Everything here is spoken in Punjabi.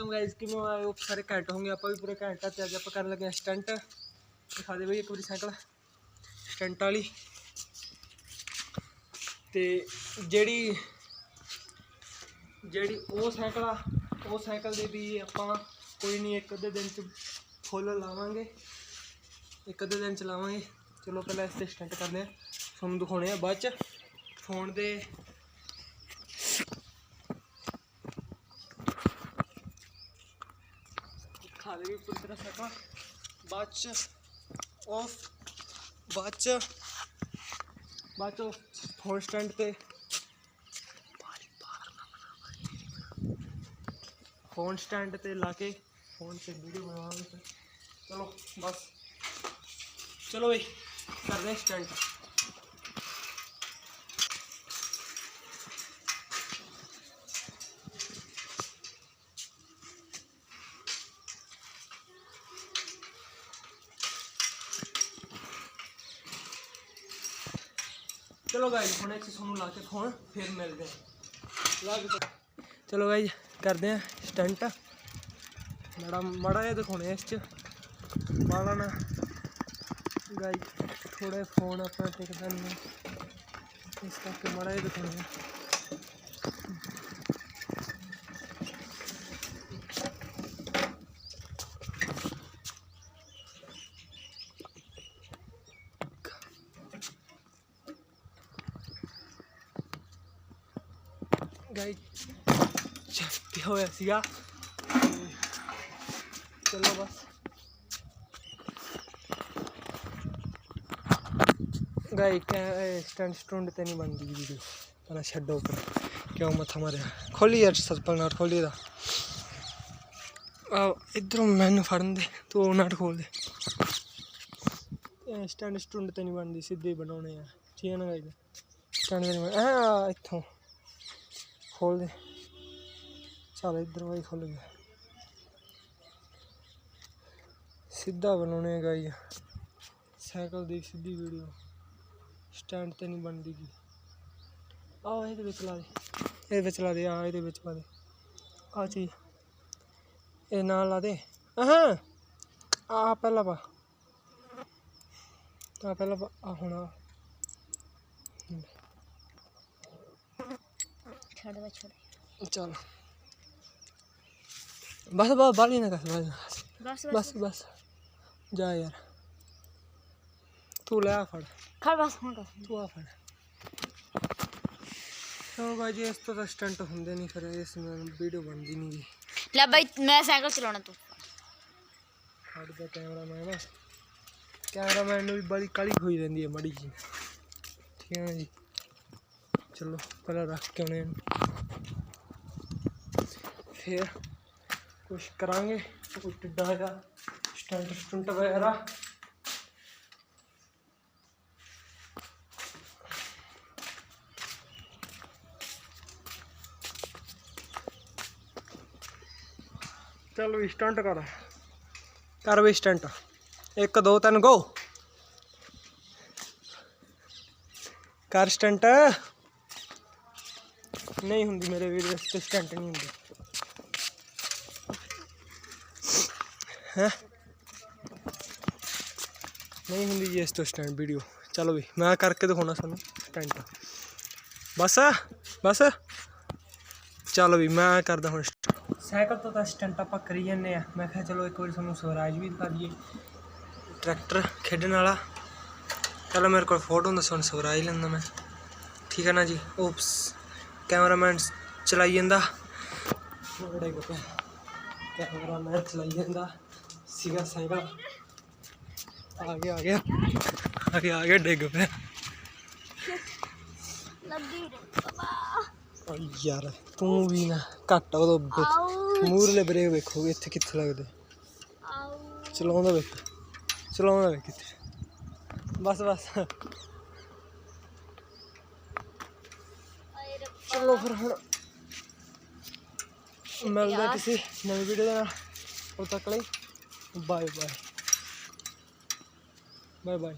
ਵੈਲਕਮ ਗਾਇਸ ਕਿਵੇਂ ਹੋ? ਆਏ ਹੋ? ਸਾਰੇ ਘੈਂਟ ਹੋਣਗੇ ਆਪਾਂ ਵੀ ਪੂਰੇ ਘੈਂਟ ਆ ਤੇ ਅੱਜ ਆਪਾਂ ਕਰਨ ਲੱਗੇ ਹਾਂ ਸਟੰਟ ਦਿਖਾ ਦੇ ਬਈ ਇੱਕ ਵਾਰੀ ਸਾਈਕਲ। ਸਟੰਟ ਵਾਲੀ। ਤੇ ਜਿਹੜੀ ਜਿਹੜੀ ਉਹ ਸਾਈਕਲ ਆ, ਉਹ ਸਾਈਕਲ ਦੇ ਵੀ ਆਪਾਂ ਕੋਈ ਨਹੀਂ ਇੱਕ ਅੱਧੇ ਦਿਨ ਚ ਫੁੱਲ ਲਾਵਾਂਗੇ। ਇੱਕ ਅੱਧੇ ਦਿਨ ਚ ਲਾਵਾਂਗੇ। ਚਲੋ ਪਹਿਲਾਂ ਇਸ ਤੇ ਸਟੰਟ ਕਰਦੇ ਆ। ਤੁਹਾਨੂੰ ਦਿਖਾਉਣੇ ਆ ਬਾਅਦ ਚ। ਫੋਨ ਦੇ ਖਾ ਦੇ ਵੀ ਪੂਰੀ ਤਰ੍ਹਾਂ ਸਾਈਕਲ ਬਾਅਦ ਚ ਆਫ ਬਾਅਦ ਚ ਬਾਅਦ ਚ ਫੋਨ ਸਟੈਂਡ ਤੇ ਫੋਨ ਸਟੈਂਡ ਤੇ ਲਾ ਕੇ ਫੋਨ ਤੇ ਵੀਡੀਓ ਬਣਾਵਾਂਗੇ ਚਲੋ, ਬਸ। ਚਲੋ ਬਈ, ਕਰਦੇ ਹਾਂ ਸਟੈਂਡ ਚਲੋ ਗਾਇਸ ਹੁਣ ਇੱਕ ਤੁਹਾਨੂੰ ਲਾ ਕੇ ਫੋਨ ਫਿਰ ਮਿਲਦੇ ਹਾਂ। ਲਾ ਕੇ ਚਲੋ ਗਾਇਸ ਕਰਦੇ ਹਾਂ ਸਟੰਟ ਮਾੜਾ ਮਾੜਾ ਜਿਹਾ ਦਿਖਾਉਣੇ ਇਸ ਚ। ਮਾੜਾ ਨਾ। ਗਾਇਸ ਥੋੜੇ ਫੋਨ ਆਪਣਾ ਟਿਕਦਾ ਨਹੀਂ ਇਸ ਕਰਕੇ ਮਾੜਾ ਜਿਹਾ ਦਿਖਾਉਣੇ ਗਾਇਸ ਚੱਪੀ ਹੋਇਆ ਸੀਗਾ ਤੇ ਚਲੋ ਬਸ ਗਾਈ ਸਟੈਂਡ ਸਟੂੰਡ ਤੇ ਨਹੀਂ ਬਣਦੀ ਵੀਡੀਓ ਪਹਿਲਾਂ ਛੱਡੋ ਪਰ ਕਿਉਂ ਮੱਥਾ ਮਾਰਿਆ ਖੋਲੀ ਯਾਰ ਸਰਪਲ ਨਾਟ ਖੋਲੀ ਦਾ ਆ ਇਧਰੋਂ ਮੈਨੂੰ ਫੜਨ ਦੇ ਤੂੰ ਉਹ ਨਾਟ ਖੋਲ ਦੇ ਸਟੈਂਡ ਸਟੂੰਡ ਤੇ ਨਹੀਂ ਬਣਦੀ ਸਿੱਧੇ ਹੀ ਬਣਾਉਣੇ ਆ ਠੀਕ ਹੈ ਨਾ ਗਾਈ ਸਟੈਂਡ ਤੇ ਨਹੀਂ ਆ ਇੱਥੋਂ ਖੋਲ ਦੇ। ਚੱਲ ਇੱਧਰ ਵਾਈ ਖੁੱਲ ਗਿਆ ਸਿੱਧਾ ਬਣਾਉਣੇ ਆ ਗਾਈ ਸਾਈਕਲ ਦੀ ਸਿੱਧੀ ਵੀਡੀਓ ਸਟੈਂਡ ਤੇ ਨਹੀਂ ਬਣਦੀ ਗੀ। ਆਹ ਇਹਦੇ ਵਿੱਚ ਲਾ ਦੇ। ਇਹਦੇ ਵਿੱਚ ਲਾ ਦੇ ਆ ਇਹਦੇ ਵਿੱਚ ਪਾ ਦੇ। ਆ ਚੀਜ਼। ਇਹ ਨਾਲ ਲਾ ਦੇ। ਹਾਂ ਆ ਪਹਿਲਾਂ ਪਾ। ਆ ਪਹਿਲਾਂ ਪਾ। ਆ ਹੁਣ ਆ ਛੱਡ ਦੇ ਛੱਡ ਚੱਲ। ਬਸ ਬਸ ਬਾਲੀ ਨਾ ਕਰ ਬਸ ਬਸ। ਬਸ ਬਸ। ਜਾ ਯਾਰ। ਤੂੰ ਲੈ ਆ ਫੜ। ਖੜ ਬਸ ਹੁਣ ਕਰ। ਤੂੰ ਆ ਫੜ। ਸੋ ਬਾਜੀ ਇਸ ਤੋਂ ਤਾਂ ਸਟੰਟ ਹੁੰਦੇ ਨਹੀਂ ਫਿਰ ਇਸ ਨਾਲ ਵੀਡੀਓ ਬਣਦੀ ਨਹੀਂ ਗੀ। ਲੈ ਬਾਈ ਮੈਂ ਸਾਈਕਲ ਚਲਾਉਣਾ ਤੂੰ। ਸਾਡਾ ਕੈਮਰਾਮੈਨ ਆ ਕੈਮਰਾਮੈਨ ਨੂੰ ਵੀ ਬੜੀ ਕਾਲੀ ਹੋਈ ਰਹਿੰਦੀ ਹੈ ਮੜੀ ਜੀ ਠੀਕ ਹੈ ਨਾ ਜੀ? ਚਲੋ, ਪਹਿਲਾਂ ਰੱਖ ਕੇ ਆਉਣੇ ਫਿਰ ਕੁਛ ਕਰਾਂਗੇ, ਕੋਈ ਟਿੱਡਾ ਜਿਹਾ, ਸਟੰਟ ਸਟੰਟ ਵਗੈਰਾ। ਚਲ ਵੀ ਸਟੰਟ ਕਰ। ਕਰ ਵੀ ਸਟੰਟ। 1 2 3 ਗੋ ਕਰ ਸਟੰਟ। ਨਹੀਂ ਹੁੰਦੀ ਮੇਰੇ ਵੀਡੀਓ ਤੇ ਸਟੰਟ ਨਹੀਂ ਹੁੰਦੀ। ਹੈ? ਨਹੀਂ ਹੁੰਦੀ ਜੀ ਇਸ ਤੋਂ ਸਟੰਟ ਵੀਡੀਓ ਚਲੋ ਵੀ ਮੈਂ ਕਰਕੇ ਦਿਖਾਉਣਾ ਤੁਹਾਨੂੰ ਸਟੰਟ ਬਸ ਬਸ। ਚਲੋ ਵੀ ਮੈਂ ਕਰਦਾ ਹੁਣ ਸਾਈਕਲ ਤੋਂ ਤਾਂ ਸਟੰਟ ਆਪਾਂ ਕਰੀ ਜੰਨੇ ਆ। ਮੈਂ ਕਿਹਾ ਚਲੋ ਇੱਕ ਵਾਰੀ ਤੁਹਾਨੂੰ ਸਵਰਾਜ ਵੀ ਦਿਖਾ ਦਈਏ। ਟਰੈਕਟਰ ਖੇਡਣ ਵਾਲਾ। ਚਲੋ ਮੇਰੇ ਕੋਲ ਫੋਟੋ ਹੁੰਦਾ ਸੁਣ ਸਵਰਾਜ ਲੈਂਦਾ ਮੈਂ। ਠੀਕ ਹੈ ਨਾ ਜੀ? ਓਪਸ ਕੈਮਰਾਮੈਨ ਚਲਾਈ ਜਾਂਦਾ। ਬੜੇ ਕੋ ਕੈਮਰਾਮੈਨ ਚਲਾਈ ਜਾਂਦਾ। ਸੀਗਾ ਸਾਈਕਲ ਆ ਗਿਆ ਆ ਗਿਆ। ਆ ਗਿਆ ਆ ਗਿਆ ਡਿੱਗ ਪਿਆ। ਲੱਗੀ ਬਾਬਾ ਓ ਯਾਰ ਤੂੰ ਵੀ ਨਾ ਘੱਟ ਆਉ ਮੂਰਲੇ ਬ੍ਰੇਕ ਵੇਖੋ ਇੱਥੇ ਕਿੱਥੇ ਲੱਗਦੇ। ਆਉ ਚਲਾਉਂਦਾ ਵੇਖ ਚਲਾਉਂਦਾ ਵੇਖ ਕਿੱਥੇ। ਬਸ ਬਸ। ਰੱਬਾ ਚਲੋ ਫਿਰ ਹੁਣ। ਮਿਲਦੇ ਕਿਸੇ ਨਵੀਂ ਵੀਡੀਓ ਦੇ ਨਾਲ। ਉਦੋਂ ਤੱਕ ਲਈ। Bye bye bye bye